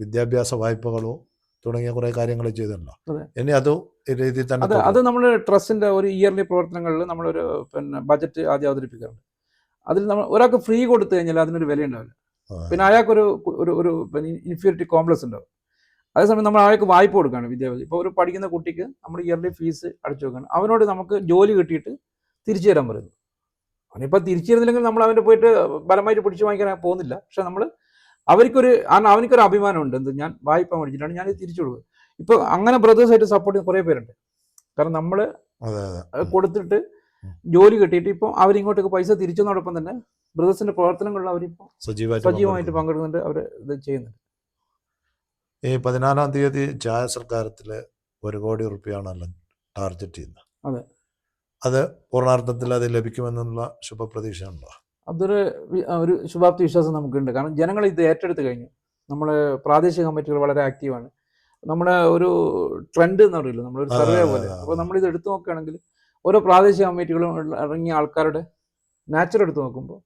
വിദ്യാഭ്യാസ വായ്പകളോ തുടങ്ങിയ കുറേ കാര്യങ്ങൾ ചെയ്തിട്ടുണ്ടോ. ഇനി അത് രീതിയിൽ തന്നെ അത് നമ്മൾ ട്രസ്റ്റിന്റെ ഒരു ഇയർലി പ്രവർത്തനങ്ങളിൽ നമ്മളൊരു പിന്നെ ബജറ്റ് ആദ്യം അവതരിപ്പിക്കാറുണ്ട്. അതിൽ നമ്മൾ ഒരാൾക്ക് ഫ്രീ കൊടുത്തു കഴിഞ്ഞാൽ അതിനൊരു വില ഉണ്ടാവില്ല പിന്നെ അയാൾക്കൊരു ഒരു ഒരു ഇൻഫീരിയറിറ്റി കോംപ്ലക്സ് ഉണ്ടാവും. അതേസമയം നമ്മൾ അയാൾക്ക് വായ്പ കൊടുക്കുകയാണ് വിദ്യാഭ്യാസം. ഇപ്പോൾ ഒരു പഠിക്കുന്ന കുട്ടിക്ക് നമ്മൾ ഇയർലി ഫീസ് അടച്ചു വെക്കുകയാണ്. അവനോട് നമുക്ക് ജോലി കിട്ടിയിട്ട് തിരിച്ചു തരാൻ പറയുന്നു. അവനിപ്പോൾ തിരിച്ചു തരുന്നില്ലെങ്കിൽ നമ്മൾ അവന്റെ പോയിട്ട് ബലമായിട്ട് പിടിച്ചു വാങ്ങിക്കാൻ പോകുന്നില്ല. പക്ഷെ നമ്മൾ അവർക്കൊരു കാരണം അവനിക്കൊരു അഭിമാനമുണ്ട് എന്ത് ഞാൻ വായ്പ മേടിച്ചിട്ടാണ് ഞാൻ തിരിച്ചു കൊടുക്കുക ഇപ്പൊ അങ്ങനെ ബ്രദേഴ്സായിട്ട് സപ്പോർട്ട് ചെയ്യുന്ന കുറേ പേരുണ്ട് കാരണം നമ്മൾ. കൊടുത്തിട്ട്. ജോലി കിട്ടിയിട്ട് ഇപ്പൊ അവരിങ്ങോട്ടേക്ക് പൈസ തിരിച്ചതോടൊപ്പം തന്നെ ബ്രദേഴ്സിന്റെ പ്രവർത്തനങ്ങളിൽ അവരിപ്പോൾ സജീവമായിട്ട് സജീവമായിട്ട് പങ്കെടുക്കുന്നു. പങ്കെടുക്കുന്നുണ്ട് അവർ ഇത് ചെയ്യുന്നുണ്ട് ഈ പതിനാലാം തീയതി ചായ സർക്കാരത്തിൽ ഒരു കോടി റുപ്യാണല്ലോ ടാർഗറ്റ് ചെയ്യുന്നത് അതെ. അത് പൂർണാർത്ഥത്തിൽ അത് ലഭിക്കുമെന്നുള്ള ശുഭപ്രതീക്ഷ ഉണ്ടോ അതൊരു ഒരു ശുഭാപ്തി വിശ്വാസം നമുക്കുണ്ട്. കാരണം ജനങ്ങൾ ഇത് ഏറ്റെടുത്ത് കഴിഞ്ഞു. നമ്മുടെ പ്രാദേശിക കമ്മിറ്റികൾ വളരെ ആക്റ്റീവാണ്. നമ്മുടെ ഒരു ട്രെൻഡ് എന്ന് പറയില്ല നമ്മളൊരു സർവേ പോലെ. അപ്പോൾ നമ്മളിത് എടുത്തു നോക്കുകയാണെങ്കിൽ ഓരോ പ്രാദേശിക കമ്മിറ്റികളും ഇറങ്ങിയ ആൾക്കാരുടെ നാച്ചുറൽ എടുത്തു നോക്കുമ്പോൾ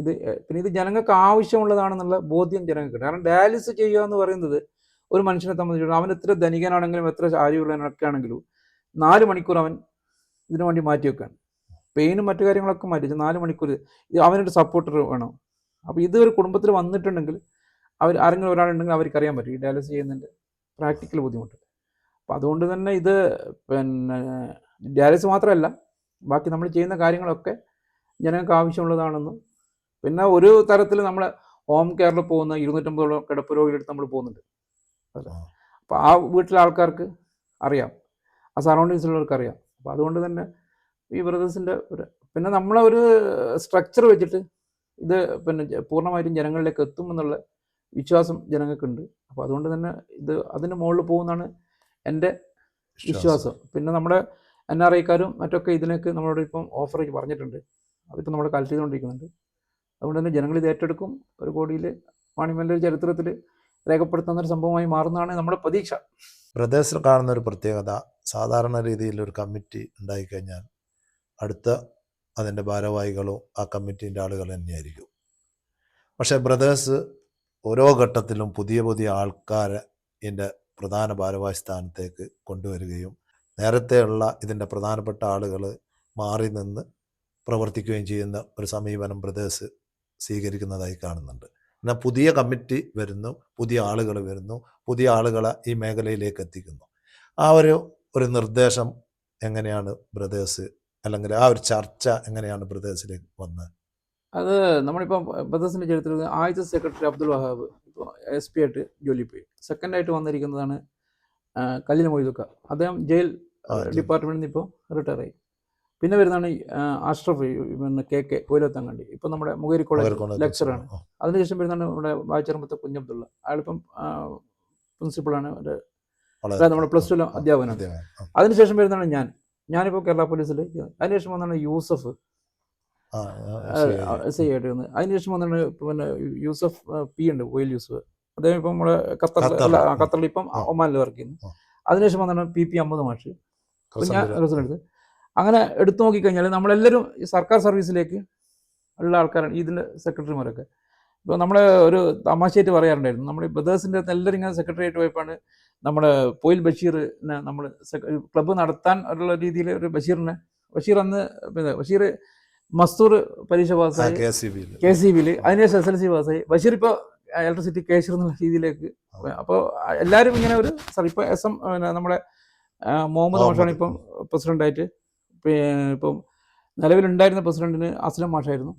ഇത് പിന്നെ ഇത് ജനങ്ങൾക്ക് ആവശ്യമുള്ളതാണെന്നുള്ള ബോധ്യം ജനങ്ങൾക്ക് കാരണം ഡയാലിസിസ് ചെയ്യുക എന്ന് പറയുന്നത് ഒരു മനുഷ്യനെ സംബന്ധിച്ചിടത്തോളം അവൻ എത്ര ധനികനാണെങ്കിലും എത്ര ആരോഗ്യമുള്ളവനൊക്കെ ആണെങ്കിലും നാല് മണിക്കൂർ അവൻ ഇതിനു വേണ്ടി മാറ്റി വെക്കുകയാണ്. പെയിനും മറ്റു കാര്യങ്ങളൊക്കെ മാറ്റി നാല് മണിക്കൂർ അവനൊരു സപ്പോർട്ടർ വേണം. അപ്പോൾ ഇത് ഒരു കുടുംബത്തിൽ വന്നിട്ടുണ്ടെങ്കിൽ അവർ ആരെങ്കിലും ഒരാളുണ്ടെങ്കിൽ അവർക്ക് അറിയാൻ പറ്റും. ഈ ഡയാലിസിസ് ചെയ്യുന്നതിന്റെ പ്രാക്ടിക്കൽ ബുദ്ധിമുട്ട്. അപ്പോൾ അതുകൊണ്ട് തന്നെ ഇത് പിന്നെ ഡയാലിസിസ് മാത്രമല്ല ബാക്കി നമ്മൾ ചെയ്യുന്ന കാര്യങ്ങളൊക്കെ ജനങ്ങൾക്ക് ആവശ്യമുള്ളതാണെന്നും പിന്നെ ഒരു തരത്തിൽ നമ്മൾ ഹോം കെയറിൽ പോകുന്ന ഇരുന്നൂറ്റമ്പതോളം കിടപ്പ് രോഗികളെടുത്ത് നമ്മൾ പോകുന്നുണ്ട്. അപ്പോൾ ആ. വീട്ടിലെ ആൾക്കാർക്ക് അറിയാം. ആ സറൗണ്ടിങ്സിലുള്ളവർക്ക് അറിയാം. അപ്പോൾ അതുകൊണ്ട് തന്നെ ഈ ബ്രദേഴ്സിന്റെ ഒരു പിന്നെ നമ്മളെ ഒരു സ്ട്രക്ചർ വെച്ചിട്ട് ഇത് പിന്നെ പൂർണമായിട്ടും ജനങ്ങളിലേക്ക് എത്തുമെന്നുള്ള വിശ്വാസം ജനങ്ങൾക്കുണ്ട്. അപ്പോൾ അതുകൊണ്ട് തന്നെ ഇത് അതിന് മുകളിൽ പോകുന്നതാണ് എന്റെ വിശ്വാസം. പിന്നെ നമ്മുടെ എൻ ആർ ഐക്കാരും മറ്റൊക്കെ ഇതിലേക്ക് നമ്മളോട് ഇപ്പം ഓഫർ പറഞ്ഞിട്ടുണ്ട്. അതിപ്പോൾ നമ്മൾ കളക്ട് ചെയ്തുകൊണ്ടിരിക്കുന്നുണ്ട്. അതുകൊണ്ട് തന്നെ ജനങ്ങൾ ഇത് ഏറ്റെടുക്കും. ഒരു കോടിയിൽ ഒരു ചരിത്രത്തിൽ രേഖപ്പെടുത്തുന്ന ഒരു സംഭവമായി മാറുന്നതാണ് നമ്മുടെ പ്രതീക്ഷ. ബ്രദേഴ്സിൽ കാണുന്ന ഒരു പ്രത്യേകത സാധാരണ രീതിയിൽ ഒരു കമ്മിറ്റി ഉണ്ടായിക്കഴിഞ്ഞാൽ അടുത്ത അതിന്റെ ഭാരവാഹികളോ ആ കമ്മിറ്റീന്റെ ആളുകൾ തന്നെയായിരിക്കും. പക്ഷേ ബ്രദേഴ്സ് ഓരോ ഘട്ടത്തിലും പുതിയ പുതിയ ആൾക്കാരെ ഇതിന്റെ പ്രധാന ഭാരവാഹി സ്ഥാനത്തേക്ക് കൊണ്ടുവരികയും നേരത്തെയുള്ള ഇതിന്റെ പ്രധാനപ്പെട്ട ആളുകൾ മാറി നിന്ന് പ്രവർത്തിക്കുകയും ചെയ്യുന്ന ഒരു സമീപനം ബ്രദേഴ്സ് സ്വീകരിക്കുന്നതായി കാണുന്നുണ്ട്. എന്നാൽ പുതിയ കമ്മിറ്റി വരുന്നു പുതിയ ആളുകൾ വരുന്നു പുതിയ ആളുകളെ ഈ മേഖലയിലേക്ക് എത്തിക്കുന്നു. ആ ഒരു ഒരു നിർദ്ദേശം എങ്ങനെയാണ് ബ്രദേഴ്സ് അല്ലെങ്കിൽ ആ ഒരു ചർച്ച എങ്ങനെയാണ് ബ്രദേഴ്സിലേക്ക് വന്നത് അത് നമ്മളിപ്പോൾ ബ്രദേഴ്സിന്റെ ചരിത്രത്തിൽ ആദ്യത്തെ സെക്രട്ടറി അബ്ദുൽ വഹാബ് ഇപ്പോൾ എസ് പി ആയിട്ട് ജോലി പോയി സെക്കൻഡായിട്ട് വന്നിരിക്കുന്നതാണ് കല്ലിന് മൊയ്തുക്ക. അദ്ദേഹം ജയിൽ ഡിപ്പാർട്ട്മെന്റിൽ ഡിപ്പാർട്ട്മെന്റിൽ നിന്ന് ഇപ്പോൾ റിട്ടയർ ആയി പിന്നെ വരുന്നതാണ് അഷ്റഫ് പിന്നെ കെ കെ കോയിലത്തങ്ങണ്ടി ഇപ്പം നമ്മുടെ മുകേരി കോളേജ് ലെക്ചറാണ് അതിനുശേഷം വരുന്നതാണ് നമ്മുടെ വായിച്ചറമ്പത്തെ കുഞ്ഞബ്ദുള്ള. അയാളിപ്പം പ്രിൻസിപ്പളാണ്. ഒരു നമ്മുടെ പ്ലസ് ടു അധ്യാപകനാണ്. അതിനുശേഷം വരുന്നതാണ് ഞാൻ. ഞാനിപ്പോൾ കേരള പോലീസിൽ അതിനുശേഷം വന്നാണ് യൂസഫ്. എസ് ഐ ആയിട്ട് വന്ന്. അതിനുശേഷം വന്നാണ് പിന്നെ യൂസഫ് പി ഉണ്ട് ഓയിൽ യൂസഫ് അദ്ദേഹം ഇപ്പം നമ്മുടെ ഖത്തറിൽ ഖത്തറിൽ. അല്ല, ഖത്തറിൽ ഇപ്പം ഒമാനിൽ വർക്ക് ചെയ്യുന്നു. അതിനുശേഷം വന്നാണ് പി പി അമ്പത് മാഷ്. ഞാൻ എടുത്ത്. അങ്ങനെ എടുത്തു നോക്കിക്കഴിഞ്ഞാൽ നമ്മളെല്ലാവരും ഈ സർക്കാർ സർവീസിലേക്ക് ഉള്ള ആൾക്കാരാണ് ഇതിന്റെ സെക്രട്ടറിമാരൊക്കെ ഇപ്പോൾ നമ്മൾ ഒരു തമാശയായിട്ട് പറയാറുണ്ടായിരുന്നു. നമ്മുടെ ബ്രദേഴ്സിന്റെ എല്ലാവരും ഇങ്ങനെ സെക്രട്ടറിയായിട്ട് പോയപ്പോഴാണ് നമ്മുടെ പോയിൽ ബഷീറിനെ നമ്മൾ ക്ലബ്ബ് നടത്താൻ ഉള്ള രീതിയിൽ ഒരു ബഷീറിനെ ബഷീർ അന്ന് പിന്നെ ബഷീർ മസ്തൂർ പരീക്ഷ പാസ്സായി കെ സി ബിയിൽ. കെ സി ബിയിൽ അതിനുശേഷം എസ് എൽ സി പാസ്സായി. ബഷീർ ഇപ്പോൾ ഇലക്ട്രിസിറ്റി കേഷർ എന്നുള്ള രീതിയിലേക്ക് അപ്പോൾ എല്ലാവരും ഇങ്ങനെ ഒരു സാർ ഇപ്പോൾ എസ് എം പിന്നെ നമ്മുടെ മുഹമ്മദ് മാഷാണ് ഇപ്പം പ്രസിഡന്റായിട്ട് ഇപ്പം നിലവിലുണ്ടായിരുന്ന പ്രസിഡന്റിന് അസ്ലം മാഷായിരുന്നു.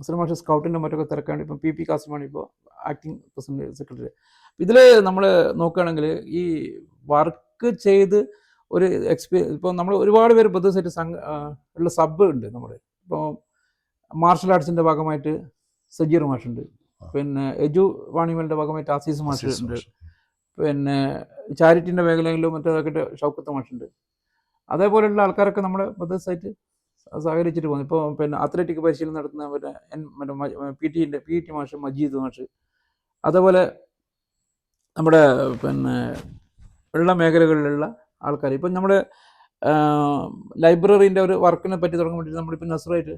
അസ്ലം ഭാഷ സ്കൗട്ടിന്റെ മറ്റൊക്കെ തിരക്കാണ്. ഇപ്പം പി പി കാസിമാണ് ഇപ്പോൾ ആക്ടിങ് പ്രസിഡന്റ് സെക്രട്ടറി ഇതിൽ നമ്മൾ നോക്കുകയാണെങ്കിൽ ഈ വർക്ക് ചെയ്ത് ഒരു എക്സ്പീരിയൻസ് ഇപ്പോൾ നമ്മൾ ഒരുപാട് പേര് ബ്രദേഴ്സായിട്ട് സംഘ ഉള്ള സബ് ഉണ്ട് നമ്മൾ ഇപ്പോൾ മാർഷൽ ആർട്സിന്റെ ഭാഗമായിട്ട് സജീർ മാഷുണ്ട്. പിന്നെ എജു വാണിമലിന്റെ ഭാഗമായിട്ട് ആസീസ് മാഷുണ്ട്. പിന്നെ ചാരിറ്റിന്റെ മേഖലയിലും മറ്റേതൊക്കെ ഷൗക്കത്ത് മാഷുണ്ട്. അതേപോലെയുള്ള ആൾക്കാരൊക്കെ നമ്മുടെ ബ്രദേഴ്സായിട്ട് സഹകരിച്ചിട്ട് പോകുന്നു ഇപ്പോൾ പിന്നെ അത്ലറ്റിക് പരിശീലനം നടത്തുന്ന പിന്നെ എൻ മറ്റേ പി ടിന്റെ പി ടി മാഷ് മജീദ് മാഷ്. അതേപോലെ നമ്മുടെ പിന്നെ ഉള്ള മേഖലകളിലുള്ള ആൾക്കാർ ഇപ്പം നമ്മുടെ ലൈബ്രറീന്റെ ഒരു വർക്കിനെ പറ്റി തുടങ്ങാൻ വേണ്ടിയിട്ട് നമ്മളിപ്പോൾ നസറായിട്ട്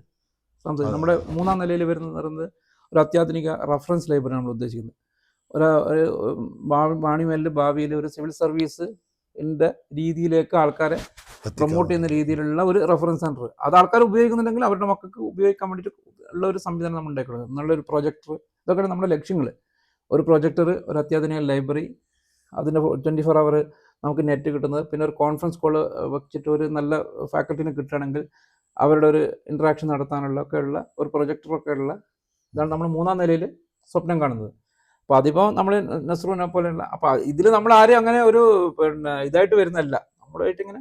സംസാരിക്കും. നമ്മുടെ മൂന്നാം നിലയിൽ വരുന്ന പറയുന്നത് ഒരു അത്യാധുനിക റഫറൻസ് ലൈബ്രറി നമ്മൾ ഉദ്ദേശിക്കുന്നത്. ഒരു ഒരു വാണിമേലിൽ ഭാവിയിൽ ഒരു സിവിൽ സർവീസ് രീതിയിലേക്ക് ആൾക്കാരെ പ്രൊമോട്ട് ചെയ്യുന്ന രീതിയിലുള്ള ഒരു റെഫറൻസ് സെന്റർ അത് ആൾക്കാർ ഉപയോഗിക്കുന്നുണ്ടെങ്കിൽ അവരുടെ മക്കൾക്ക് ഉപയോഗിക്കാൻ വേണ്ടിയിട്ട് ഉള്ള ഒരു സംവിധാനം നമ്മൾ ഉണ്ടാക്കുന്നത് നല്ലൊരു പ്രൊജക്ടർ ഇതൊക്കെയാണ് നമ്മുടെ ലക്ഷ്യങ്ങൾ ഒരു പ്രൊജക്ടർ ഒരു അത്യാധുനിക ലൈബ്രറി അതിന്റെ ട്വന്റി ഫോർ അവർ നമുക്ക് നെറ്റ് കിട്ടുന്നത്. പിന്നെ ഒരു കോൺഫറൻസ് കോൾ വെച്ചിട്ട് ഒരു നല്ല ഫാക്കൽറ്റിനെ കിട്ടുകയാണെങ്കിൽ അവരുടെ ഒരു ഇൻട്രാക്ഷൻ നടത്താനുള്ള ഒക്കെ ഉള്ള ഒരു പ്രൊജക്ടറൊക്കെ ഉള്ള ഇതാണ് നമ്മൾ മൂന്നാം നിലയിൽ സ്വപ്നം കാണുന്നത്. അപ്പോൾ അതിപ്പോൾ നമ്മൾ നസ്രുവിനെ പോലെയുള്ള അപ്പോൾ ഇതിൽ നമ്മൾ ആരും അങ്ങനെ ഒരു പിന്നെ ഇതായിട്ട് വരുന്നതല്ല. നമ്മളായിട്ട് ഇങ്ങനെ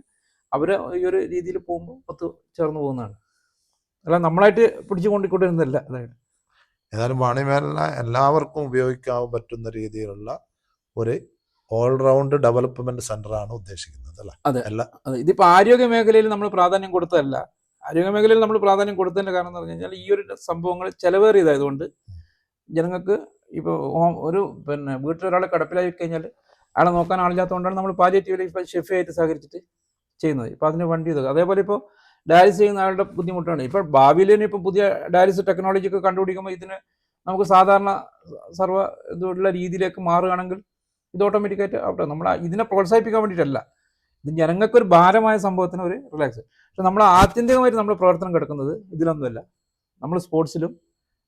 അവർ ഈ ഒരു രീതിയിൽ പോകുമ്പോൾ ഒത്ത് ചേർന്ന് പോകുന്നതാണ്. അല്ല നമ്മളായിട്ട് പിടിച്ചു കൊണ്ടിക്കൊണ്ടിരുന്നില്ല അതായത്. ഏതായാലും വാണിമേലിനെ എല്ലാവർക്കും ഉപയോഗിക്കാൻ പറ്റുന്ന രീതിയിലുള്ള ഒരു ഓൾറൗണ്ട് ഡെവലപ്മെന്റ് സെന്റർ ആണ് ഉദ്ദേശിക്കുന്നത് അല്ലേ? അതെ. അല്ല അതെ ഇതിപ്പോൾ ആരോഗ്യ മേഖലയിൽ നമ്മൾ പ്രാധാന്യം കൊടുത്തതല്ല. ആരോഗ്യ മേഖലയിൽ നമ്മൾ പ്രാധാന്യം കൊടുത്തതിന്റെ കാരണം എന്ന് പറഞ്ഞു കഴിഞ്ഞാൽ ഈ ഒരു സംഭവങ്ങൾ ചെലവേറിയതായതുകൊണ്ട് ജനങ്ങൾക്ക് ഇപ്പോൾ ഹോം ഒരു പിന്നെ വീട്ടിലൊരാളെ കിടപ്പിലായി കഴിഞ്ഞാൽ അയാളെ നോക്കാൻ ആളില്ലാത്തതുകൊണ്ടാണ് നമ്മൾ പാലിയേറ്റീവ് ലൈഫ് ഷെഫിയായിട്ട് സഹകരിച്ചിട്ട് ചെയ്യുന്നത്. ഇപ്പോൾ അതിന് വണ്ടി ഇതൊക്കെ അതേപോലെ ഇപ്പോൾ ഡയാലിസിസ് ചെയ്യുന്ന ആളുടെ ബുദ്ധിമുട്ടാണ്. ഇപ്പോൾ ഭാവിയിൽ തന്നെ ഇപ്പോൾ പുതിയ ഡയാലിസിസ് ടെക്നോളജി ഒക്കെ കണ്ടുപിടിക്കുമ്പോൾ ഇതിന് നമുക്ക് സാധാരണ സർവ ഇതുള്ള രീതിയിലേക്ക് മാറുകയാണെങ്കിൽ ഇത് ഓട്ടോമാറ്റിക്കായിട്ട് അവിടെ നമ്മൾ ഇതിനെ പ്രോത്സാഹിപ്പിക്കാൻ വേണ്ടിയിട്ടല്ല. ഇത് ജനങ്ങൾക്കൊരു ഭാരമായ സംഭവത്തിന് ഒരു റിലാക്സ് പക്ഷെ നമ്മൾ ആത്യന്തികമായിട്ട് നമ്മുടെ പ്രവർത്തനം കിടക്കുന്നത് ഇതിലൊന്നുമല്ല. നമ്മൾ സ്പോർട്സിലും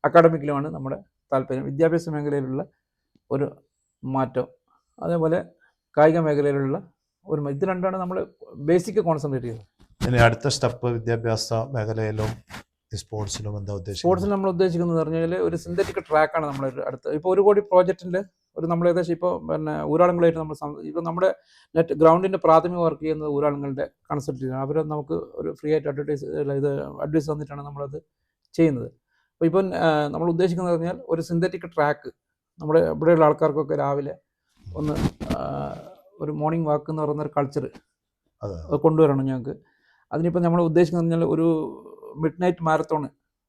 അക്കാഡമിക്കിലുമാണ് നമ്മുടെ താല്പര്യം. വിദ്യാഭ്യാസ മേഖലയിലുള്ള ഒരു മാറ്റം. അതേപോലെ കായിക മേഖലയിലുള്ള ഒരു ഇത് രണ്ടാണ് നമ്മൾ ബേസിക് കോൺസെൻട്രേറ്റ് ചെയ്തത്. ഇനി അടുത്ത സ്റ്റെപ്പ് വിദ്യാഭ്യാസ മേഖലയിലും സ്പോർട്സിലും എന്താ ഉദ്ദേശിക്കുന്നത്? സ്പോർട്സിൽ നമ്മൾ ഉദ്ദേശിക്കുന്നത് പറഞ്ഞാൽ ഒരു സിന്തറ്റിക് ട്രാക്കാണ് നമ്മൾ അടുത്ത്. ഇപ്പോൾ ഒരു കോടി പ്രോജക്റ്റിന്റെ ഒരു നമ്മൾ ഏകദേശം ഇപ്പോൾ പിന്നെ ഊരാളുകളായിട്ട് നമ്മൾ ഇപ്പോൾ നമ്മുടെ നെറ്റ് ഗ്രൗണ്ടിന്റെ പ്രാഥമിക വർക്ക് ചെയ്യുന്നത് ഊരാളുകളുടെ കൺസൾട്ട് അവർ നമുക്ക് ഒരു ഫ്രീ ആയിട്ട് അഡ്വർടൈസ് ഇത് അഡ്വൈസ് തന്നിട്ടാണ് നമ്മളത് ചെയ്യുന്നത്. അപ്പോൾ ഇപ്പം നമ്മൾ ഉദ്ദേശിക്കുന്നത് പറഞ്ഞാൽ ഒരു സിന്തറ്റിക് ട്രാക്ക് നമ്മുടെ ഇവിടെയുള്ള ആൾക്കാർക്കൊക്കെ രാവിലെ ഒന്ന് ഒരു മോർണിംഗ് വാക്ക് എന്ന് പറയുന്ന ഒരു കൾച്ചർ കൊണ്ടുവരണം ഞങ്ങൾക്ക്. അതിനിപ്പോൾ നമ്മൾ ഉദ്ദേശിക്കുന്നത് പറഞ്ഞാൽ ഒരു മിഡ് നൈറ്റ് മാരത്തോൺ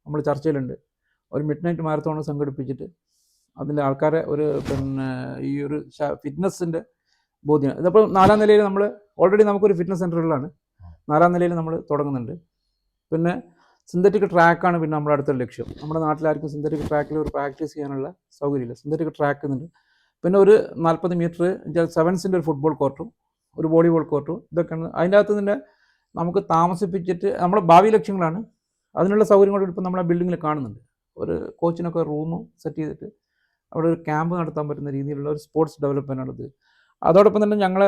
നമ്മൾ ചർച്ചയിലുണ്ട്. ഒരു മിഡ് നൈറ്റ് മാരത്തോൺ സംഘടിപ്പിച്ചിട്ട് അതിന്റെ ആൾക്കാരെ ഒരു പിന്നെ ഈ ഒരു ഫിറ്റ്നസ്സിന്റെ ബോധ്യം. ഇതിപ്പോൾ നാലാം നിലയിൽ നമ്മൾ ഓൾറെഡി നമുക്കൊരു ഫിറ്റ്നസ് സെന്ററുകളാണ് നാലാം നിലയിൽ നമ്മൾ തുടങ്ങുന്നുണ്ട്. പിന്നെ സിന്തറ്റിക് ട്രാക്കാണ് പിന്നെ നമ്മുടെ അടുത്തൊരു ലക്ഷ്യം. നമ്മുടെ നാട്ടിലാർക്കും സിന്തറ്റിക് ട്രാക്കിൽ ഒരു പ്രാക്ടീസ് ചെയ്യാനുള്ള സൗകര്യമില്ല. സിന്തറ്റിക് ട്രാക്ക് എന്നുണ്ട് പിന്നെ ഒരു നാൽപ്പത് മീറ്റർ സെവൻസിന്റെ ഒരു ഫുട്ബോൾ കോർട്ടും ഒരു വോളിബോൾ കോർട്ടും ഇതൊക്കെയാണ്. അതിന്റെ അകത്ത് തന്നെ നമുക്ക് താമസിപ്പിച്ചിട്ട് നമ്മുടെ ഭാവി ലക്ഷ്യങ്ങളാണ്. അതിനുള്ള സൗകര്യങ്ങൾ ഇപ്പം നമ്മളെ ബിൽഡിങ്ങിൽ കാണുന്നുണ്ട്. ഒരു കോച്ചിനൊക്കെ റൂം സെറ്റ് ചെയ്തിട്ട് അവിടെ ഒരു ക്യാമ്പ് നടത്താൻ പറ്റുന്ന രീതിയിലുള്ള ഒരു സ്പോർട്സ് ഡെവലപ്മെന്റാണിത് അതോടൊപ്പം തന്നെ ഞങ്ങൾ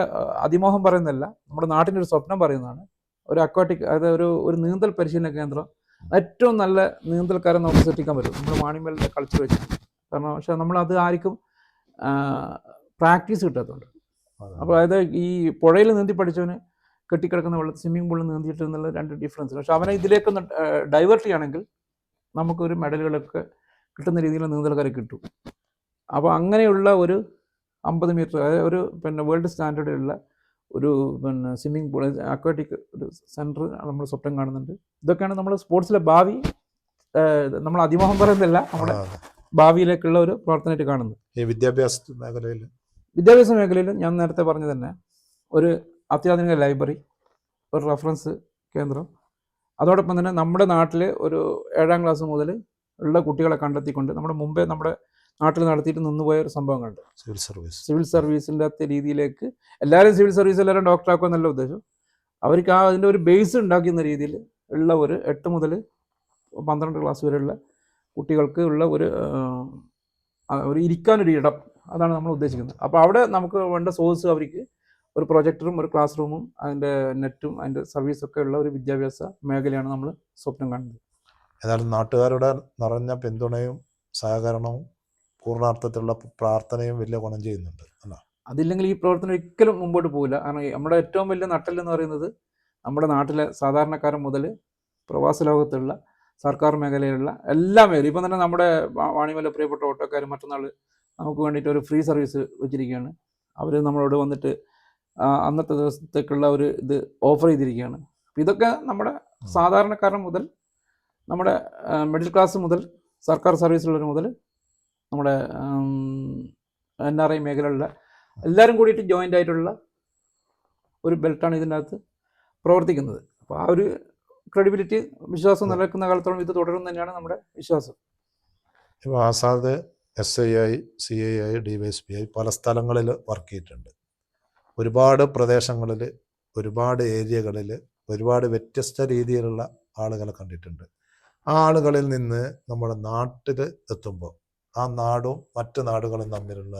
അതിമോഹം പറയുന്നതല്ല നമ്മുടെ നാട്ടിന്റെ ഒരു സ്വപ്നം പറയുന്നതാണ്. ഒരു അക്വാട്ടിക് അതായത് ഒരു ഒരു നീന്തൽ പരിശീലന കേന്ദ്രം. ഏറ്റവും നല്ല നീന്തൽക്കാരെ നമുക്ക് സൃഷ്ടിക്കാൻ പറ്റും. നമ്മൾ വാണിമേലിന്റെ കളിച്ചു വെച്ച്. കാരണം പക്ഷേ നമ്മളത് ആർക്കും പ്രാക്ടീസ് കിട്ടാത്തതുകൊണ്ട് അപ്പോൾ അതായത് ഈ പുഴയിൽ നീന്തി പഠിച്ചവന് കെട്ടിക്കിടക്കുന്ന വെള്ളത്തിൽ സ്വിമ്മിംഗ് പൂളിൽ നീന്തിയിട്ട് എന്നുള്ള രണ്ട് ഡിഫറൻസ് പക്ഷെ അവനെ ഇതിലേക്കൊന്ന് ഡൈവേർട്ട് ചെയ്യുകയാണെങ്കിൽ നമുക്കൊരു മെഡലുകളൊക്കെ കിട്ടുന്ന രീതിയിൽ നീന്തൽക്കാരെ കിട്ടും. അപ്പോൾ അങ്ങനെയുള്ള ഒരു അമ്പത് മീറ്റർ അതായത് ഒരു പിന്നെ വേൾഡ് സ്റ്റാൻഡേർഡിലുള്ള ഒരു പിന്നെ സ്വിമ്മിംഗ് പൂൾ അക്വാറ്റിക് ഒരു സെന്റർ നമ്മൾ സ്വപ്നം കാണുന്നുണ്ട്. ഇതൊക്കെയാണ് നമ്മൾ സ്പോർട്സിലെ ഭാവി നമ്മൾ അതിമോഹം പറയുന്നില്ല നമ്മുടെ. ഭാവിയിലേക്കുള്ള ഒരു പ്രവർത്തനമായിട്ട് കാണുന്നത്. ഈ വിദ്യാഭ്യാസ മേഖലയിൽ. വിദ്യാഭ്യാസ മേഖലയിൽ ഞാൻ നേരത്തെ പറഞ്ഞു തന്നെ ഒരു അത്യാധുനിക ലൈബ്രറി ഒരു റെഫറൻസ് കേന്ദ്രം അതോടൊപ്പം തന്നെ നമ്മുടെ നാട്ടിൽ ഒരു ഏഴാം ക്ലാസ് മുതൽ ഉള്ള കുട്ടികളെ കണ്ടെത്തിക്കൊണ്ട് നമ്മുടെ മുമ്പേ നമ്മുടെ നാട്ടിൽ നടത്തിയിട്ട് നിന്നുപോയ ഒരു സംഭവങ്ങളുണ്ട്. Civil service. സിവിൽ സർവീസിന്റെ അത്തെ രീതിയിലേക്ക് എല്ലാവരും സിവിൽ സർവീസ് എല്ലാവരും ഡോക്ടറാക്കുക എന്നല്ല ഉദ്ദേശം. അവർക്ക് ആ അതിന്റെ ഒരു ബേസ് ഉണ്ടാക്കുന്ന രീതിയിൽ ഉള്ള ഒരു എട്ട് മുതൽ പന്ത്രണ്ട് ക്ലാസ് വരെയുള്ള കുട്ടികൾക്ക് ഉള്ള ഒരു ഒരു ഇരിക്കാനൊരു ഇടം. അതാണ് നമ്മൾ ഉദ്ദേശിക്കുന്നത്. അപ്പോൾ അവിടെ നമുക്ക് വേണ്ട സോഴ്സ് അവർക്ക് ഒരു പ്രൊജക്ടറും ഒരു ക്ലാസ് റൂമും അതിന്റെ നെറ്റും അതിന്റെ സർവീസൊക്കെ ഉള്ള ഒരു വിദ്യാഭ്യാസ മേഖലയാണ് നമ്മൾ സ്വപ്നം കാണുന്നത്. ഏതായാലും നാട്ടുകാരുടെ നിറഞ്ഞ പിന്തുണയും സഹകരണവും പൂർണാർത്ഥത്തിലുള്ള പ്രാർത്ഥനയും വലിയ ഗുണം ചെയ്യുന്നുണ്ട് അല്ല? അതില്ലെങ്കിൽ ഈ പ്രവർത്തനം ഒരിക്കലും മുമ്പോട്ട് പോകില്ല കാരണം നമ്മുടെ ഏറ്റവും വലിയ നട്ടെല്ലെന്ന് പറയുന്നത് നമ്മുടെ നാട്ടിലെ സാധാരണക്കാരൻ മുതൽ പ്രവാസ ലോകത്തുള്ള സർക്കാർ മേഖലയിലുള്ള എല്ലാ മേഖലയും ഇപ്പം തന്നെ നമ്മുടെ വാണിമല പ്രിയപ്പെട്ട ഓട്ടോക്കാർ മറ്റന്നാൾ നമുക്ക് വേണ്ടിയിട്ട് ഒരു ഫ്രീ സർവീസ് വെച്ചിരിക്കുകയാണ്. അവർ നമ്മളോട് വന്നിട്ട് അന്നത്തെ ദിവസത്തേക്കുള്ള ഒരു ഇത് ഓഫർ ചെയ്തിരിക്കുകയാണ്. അപ്പം ഇതൊക്കെ നമ്മുടെ സാധാരണക്കാരൻ മുതൽ നമ്മുടെ മിഡിൽ ക്ലാസ് മുതൽ സർക്കാർ സർവീസിലുള്ളവർ മുതൽ നമ്മുടെ എൻ ആർ ഐ മേഖലയിലുള്ള എല്ലാവരും കൂടിയിട്ട് ജോയിന്റ് ആയിട്ടുള്ള ഒരു ബെൽറ്റാണ് ഇതിന്റെ അകത്ത് പ്രവർത്തിക്കുന്നത്. അപ്പോൾ ആ ഒരു ക്രെഡിബിലിറ്റി വിശ്വാസം നിലനിൽക്കുന്ന കാലത്തോളം ഇത് തുടരും തന്നെയാണ് നമ്മുടെ വിശ്വാസം. ഇപ്പോൾ Azad S I I C I I D Y S P I പല സ്ഥലങ്ങളിൽ വർക്ക് ചെയ്തിട്ടുണ്ട്. ഒരുപാട് പ്രദേശങ്ങളിൽ ഒരുപാട് ഏരിയകളിൽ ഒരുപാട് വ്യത്യസ്ത രീതിയിലുള്ള ആളുകളെ കണ്ടിട്ടുണ്ട്. ആ ആളുകളിൽ നിന്ന് നമ്മുടെ നാട്ടിൽ എത്തുമ്പോൾ ആ നാടും മറ്റ് നാടുകളും തമ്മിലുള്ള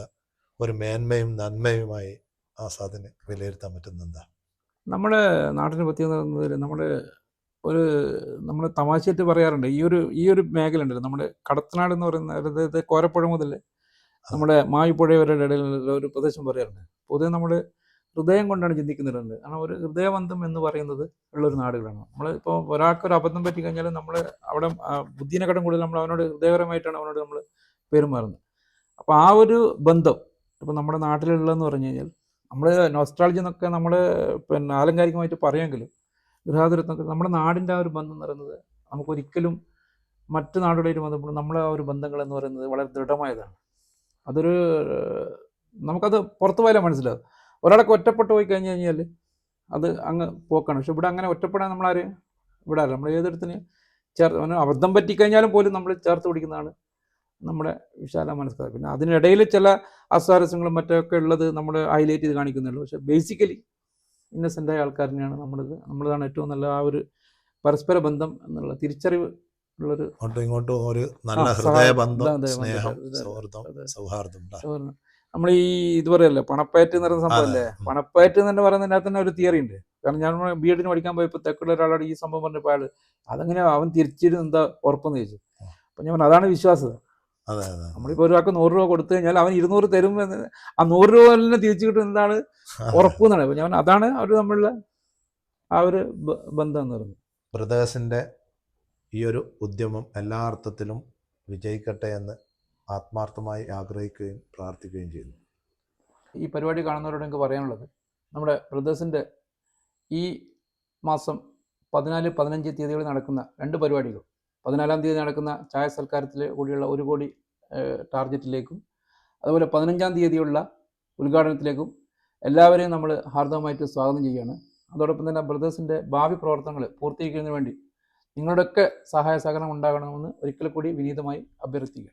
ഒരു മേന്മയും നന്മയുമായി ആസാദിന് വിലയിരുത്താൻ പറ്റുന്നെന്താ നമ്മുടെ നാട്ടിന് പറ്റി എന്ന് പറയുന്നത് നമ്മുടെ ഒരു നമ്മൾ തമാശയായിട്ട് പറയാറുണ്ട്. ഈ ഒരു ഈ ഒരു മേഖല ഉണ്ടല്ലോ നമ്മുടെ കടത്തനാട് എന്ന് പറയുന്ന അതായത് കോരപ്പുഴ മുതൽ നമ്മുടെ മായിപ്പുഴ വരെ ഇടയിലുള്ള ഒരു പ്രദേശം പറയാറുണ്ട്. പൊതുവെ നമ്മൾ ഹൃദയം കൊണ്ടാണ് ചിന്തിക്കുന്നുണ്ട് കാരണം ഒരു ഹൃദയബന്ധം എന്ന് പറയുന്നത് ഉള്ളൊരു നാടുകളാണ്. നമ്മൾ ഇപ്പോൾ ഒരാൾക്ക് ഒരു അബദ്ധം പറ്റി കഴിഞ്ഞാൽ നമ്മൾ അവിടെ ബുദ്ധിനെ ബുദ്ധിനെക്കാട്ടും കൂടുതൽ നമ്മൾ അവനോട് ഹൃദയപരമായിട്ടാണ് അവനോട് നമ്മൾ പെരുമാറുന്നത്. അപ്പോൾ ആ ഒരു ബന്ധം ഇപ്പോൾ നമ്മുടെ നാട്ടിലുള്ളതെന്ന് പറഞ്ഞു കഴിഞ്ഞാൽ നമ്മൾ നോസ്ട്രാളജി എന്നൊക്കെ നമ്മൾ പിന്നെ ആലങ്കാരികമായിട്ട് പറയുമെങ്കിലും ഗൃഹാതുരത്വം നമ്മുടെ നാടിന്റെ ആ ഒരു ബന്ധം എന്ന് പറയുന്നത് നമുക്കൊരിക്കലും മറ്റു നാടുകളായിട്ട് ബന്ധപ്പെടും നമ്മളെ ആ ഒരു ബന്ധങ്ങൾ എന്ന് പറയുന്നത് വളരെ ദൃഢമായതാണ്. അതൊരു നമുക്കത് പുറത്തു പോയാലേ മനസ്സിലാവും. ഒരാളൊക്കെ ഒറ്റപ്പെട്ടു പോയി കഴിഞ്ഞ് കഴിഞ്ഞാൽ അത് അങ്ങ് പോക്കാണ്. പക്ഷെ ഇവിടെ അങ്ങനെ ഒറ്റപ്പെടാൻ നമ്മളാര് ഇവിടെ നമ്മൾ ഏതൊരുത്തിന് ചേർത്ത് അബദ്ധം പറ്റിക്കഴിഞ്ഞാലും പോലും നമ്മൾ ചേർത്ത് പിടിക്കുന്നതാണ് നമ്മുടെ വിശാല മനസ്സിലാക്കുക പിന്നെ അതിനിടയിൽ ചില അസ്വാരസ്യങ്ങളും മറ്റൊക്കെ ഉള്ളത് നമ്മൾ ഹൈലൈറ്റ് ചെയ്ത് കാണിക്കുന്നുള്ളൂ പക്ഷെ ബേസിക്കലി ഇന്നസെന്റായ ആൾക്കാരിനെയാണ് നമ്മളിത് നമ്മളതാണ് ഏറ്റവും നല്ല ആ ഒരു പരസ്പര ബന്ധം എന്നുള്ള തിരിച്ചറിവ് ഉള്ളൊരു അങ്ങോട്ടും ഇങ്ങോട്ടും ഒരു നല്ല ഹൃദയബന്ധം സ്നേഹം സൗഹൃദം. സൗഹാർദ്ദം നമ്മൾ ഈ ഇത് പറയല്ലേ പണപ്പയറ്റ് എന്ന് പറയുന്ന സംഭവമല്ലേ. പണപ്പയറ്റ് എന്ന് തന്നെ പറയുന്നതിന്റെ അകത്ത് തന്നെ ഒരു തിയറി ഉണ്ട്. കാരണം ഞാൻ ബി എഡിന് പഠിക്കാൻ പോയപ്പോൾ തെക്കുള്ള ഒരാളോട് ഈ സംഭവം പറഞ്ഞപ്പോൾ അയാൾ അതങ്ങനെ അവൻ തിരിച്ചിരുന്ന് എന്താ ഉറപ്പെന്ന് ചോദിച്ചു. അപ്പം ഞാൻ പറഞ്ഞു അതാണ് വിശ്വാസത അതെ അതെ. നമ്മളിപ്പോൾ ഒരാൾക്ക് നൂറ് രൂപ കൊടുത്തു കഴിഞ്ഞാൽ അവൻ ഇരുന്നൂറ് തരും എന്ന് ആ നൂറ് രൂപ തന്നെ തിരിച്ചു കിട്ടും എന്താണ്? ഉറപ്പ് എന്നാണ്. ഞാൻ അതാണ് അവർ തമ്മിലുള്ള ആ ഒരു ബന്ധം എന്ന് പറയുന്നത്. ബ്രദേഴ്സിന്റെ ഈ ഒരു ഉദ്യമം എല്ലാ അർത്ഥത്തിലും വിജയിക്കട്ടെ എന്ന് ആത്മാർത്ഥമായി ആഗ്രഹിക്കുകയും പ്രാർത്ഥിക്കുകയും ചെയ്യുന്നു. ഈ പരിപാടി കാണുന്നവരോട് എനിക്ക് പറയാനുള്ളത് നമ്മുടെ ബ്രദേഴ്സിന്റെ ഈ മാസം പതിനാല് പതിനഞ്ച് തീയതികളിൽ നടക്കുന്ന രണ്ട് പരിപാടികൾ. പതിനാലാം തീയതി നടക്കുന്ന ചായ സൽക്കാരത്തിൽ കൂടിയുള്ള ഒരു കോടി ടാർഗറ്റിലേക്കും അതുപോലെ പതിനഞ്ചാം തീയതിയുള്ള ഉദ്ഘാടനത്തിലേക്കും എല്ലാവരെയും നമ്മൾ ഹാർദവമായിട്ട് സ്വാഗതം ചെയ്യുകയാണ്. അതോടൊപ്പം തന്നെ ബ്രദേഴ്സിന്റെ ഭാവി പ്രവർത്തനങ്ങൾ പൂർത്തീകരിക്കുന്നതിന് വേണ്ടി നിങ്ങളുടെയൊക്കെ സഹായ സഹകരണം ഉണ്ടാകണമെന്ന് ഒരിക്കൽ കൂടി വിനീതമായി അഭ്യർത്ഥിക്കുക